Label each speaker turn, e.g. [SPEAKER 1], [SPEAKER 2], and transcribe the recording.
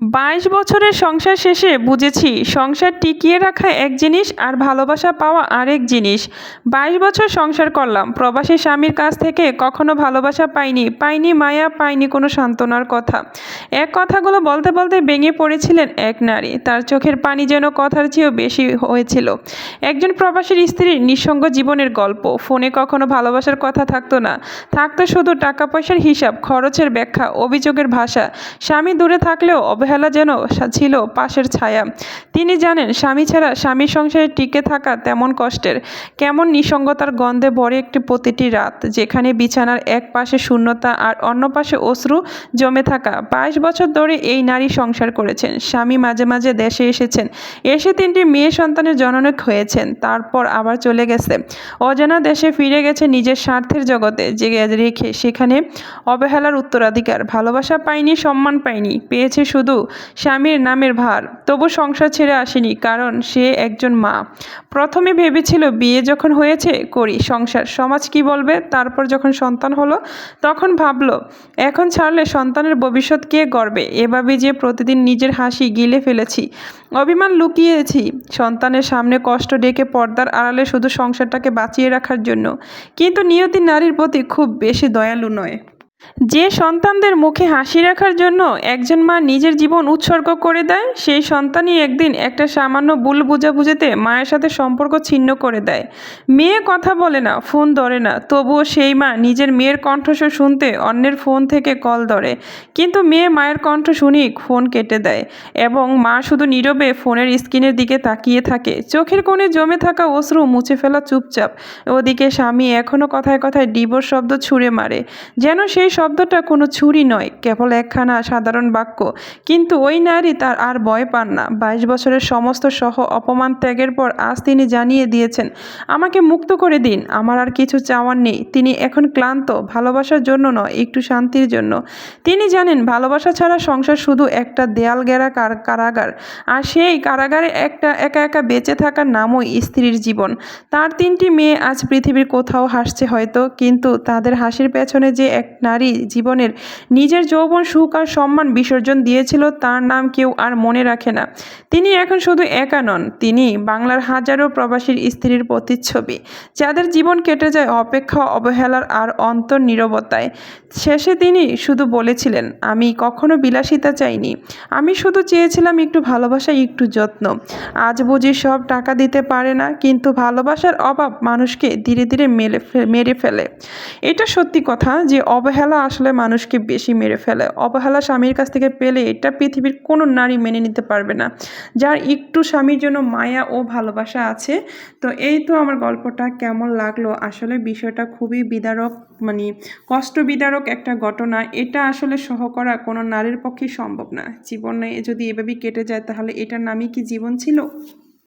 [SPEAKER 1] বাইশ বছরের সংসার শেষে বুঝেছি সংসার টিকিয়ে রাখা এক জিনিস আর ভালোবাসা পাওয়া আরেক জিনিস। বাইশ বছর সংসার করলাম, প্রবাসী স্বামীর কাছ থেকে কখনো ভালোবাসা পাইনি পাইনি মায়া, পাইনি কোনো সান্ত্বনার কথা। এক কথাগুলো বলতে বলতে ভেঙে পড়েছিলেন এক নারী। তার চোখের পানি যেন কথার চেয়েও বেশি হয়েছিল। একজন প্রবাসীর স্ত্রীর নিঃসঙ্গ জীবনের গল্প। ফোনে কখনো ভালোবাসার কথা থাকতো না। থাকতো শুধু টাকা পয়সার হিসাব, খরচের ব্যাখ্যা, অভিযোগের ভাষা। স্বামী দূরে থাকলেও অবহেলা যেন ছিল পাশের ছায়া। তিনি জানেন, স্বামী ছাড়া স্বামীর সংসারে টিকে থাকা তেমন কষ্টের। কেমন নিঃসঙ্গতার গন্ধে ভরে একটি প্রতিটি রাত, যেখানে বিছানার এক পাশে শূন্যতা আর অন্য পাশে অশ্রু জমে থাকা। বাইশ বছর ধরে এই নারী সংসার করেছেন। স্বামী মাঝে মাঝে দেশে এসেছেন। এসে তিনটি মেয়ে সন্তানের জননক হয়েছেন। তারপর আবার চলে গেছে। অজানা দেশে ফিরে গেছে নিজের স্বার্থের জগতে। জেগে রেখে সেখানে অবহেলার উত্তরাধিকার। ভালোবাসা পায়নি, সম্মান পায়নি। পেয়েছে শুধু স্বামীর নামের ভার। তবু সংসার ছেড়ে আসেনি, কারণ সে একজন মা। প্রথমে ভেবেছিল, বিয়ে যখন হয়েছে, করি। সংসার, সমাজ কি বলবে? তারপর যখন সন্তান হলো, তখন ভাবলো, এখন ছাড়লে সন্তানের ভবিষ্যৎ কে গড়বে এভাবে যে প্রতিদিন নিজের হাসি গিলে ফেলেছি, অভিমান লুকিয়েছি, সন্তানের সামনে কষ্ট ডেকে পর্দার আড়ালে শুধু সংসারটাকে বাঁচিয়ে রাখার জন্য। কিন্তু নিয়তি নারীর প্রতি খুব বেশি দয়ালু নয়। যে সন্তানদের মুখে হাসি রাখার জন্য একজন মা নিজের জীবন উৎসর্গ করে দেয়, সেই সন্তানই একদিন একটা সামান্য ভুল বুঝাবুঝিতে মায়ের সাথে সম্পর্ক ছিন্ন করে দেয়। মেয়ে কথা বলে না, ফোন ধরে না, তবুও সেই মা নিজের মেয়ের কণ্ঠস্বর শুনতে অন্যের ফোন থেকে কল ধরে। কিন্তু মেয়ে মায়ের কণ্ঠ শুনি ফোন কেটে দেয় এবং মা শুধু নীরবে ফোনের স্ক্রিনের দিকে তাকিয়ে থাকে। চোখের কোণে জমে থাকা অশ্রু মুছে ফেলা চুপচাপ। ওদিকে স্বামী এখনও কথায় কথায় ডিভোর্স শব্দ ছুঁড়ে মারে। যেন সেই শব্দটা কোনো ছুরি নয়, কেবল একখানা সাধারণ বাক্য। কিন্তু ওই নারী তার আর ভয় পান না। বাইশ বছরের সমস্ত সহ অপমান ত্যাগের পর আজ তিনি জানিয়ে দিয়েছেন, আমাকে মুক্ত করে দিন, আমার আর কিছু চাওয়ার নেই। তিনি এখন ক্লান্ত, ভালোবাসার জন্য নয়, একটু শান্তির জন্য। তিনি জানেন, ভালোবাসা ছাড়া সংসার শুধু একটা দেয়াল গেরা কার- কারাগার। আর সেই কারাগারে একটা একা একা বেঁচে থাকার নামই স্ত্রীর জীবন। তার তিনটি মেয়ে আজ পৃথিবীর কোথাও হাসছে হয়তো, কিন্তু তাদের হাসির পেছনে যে এক নারী জীবনের নিজের যৌবন, সুখ আর সম্মান বিসর্জন দিয়েছিল, তার নাম কেউ আর মনে রাখে না। তিনি এখন শুধু একা নন, তিনি বাংলার হাজারো প্রবাসীর স্ত্রীর প্রতিচ্ছবি, যাদের জীবন কেটে যায় অপেক্ষা, অবহেলার আর অন্তর নীরবতায় শেষে তিনি শুধু বলেছিলেন, আমি কখনো বিলাসিতা চাইনি। আমি শুধু চেয়েছিলাম একটু ভালোবাসা, একটু যত্ন। আজ বুঝি সব টাকা দিতে পারে না, কিন্তু ভালোবাসার অভাব মানুষকে ধীরে ধীরে মেলে মেরে ফেলে। এটা সত্যি কথা যে অবহেলা আসলে মানুষকে বেশি মেরে ফেলে। অবহেলা স্বামীর কাছ থেকে পেলে এটা পৃথিবীর কোনো নারী মেনে নিতে পারবে না। যার একটু স্বামীর জন্য মায়া ও ভালোবাসা আছে, তো এই তো আমার গল্পটা কেমন লাগল? আসলে বিষয়টা খুবই বিদারক মানে কষ্ট বিদারক একটা ঘটনা। এটা আসলে সহ করা কোনো নারীর পক্ষে সম্ভব না। জীবনে যদি এভাবেই কেটে যায়, তাহলে এটার নামই কি জীবন ছিল?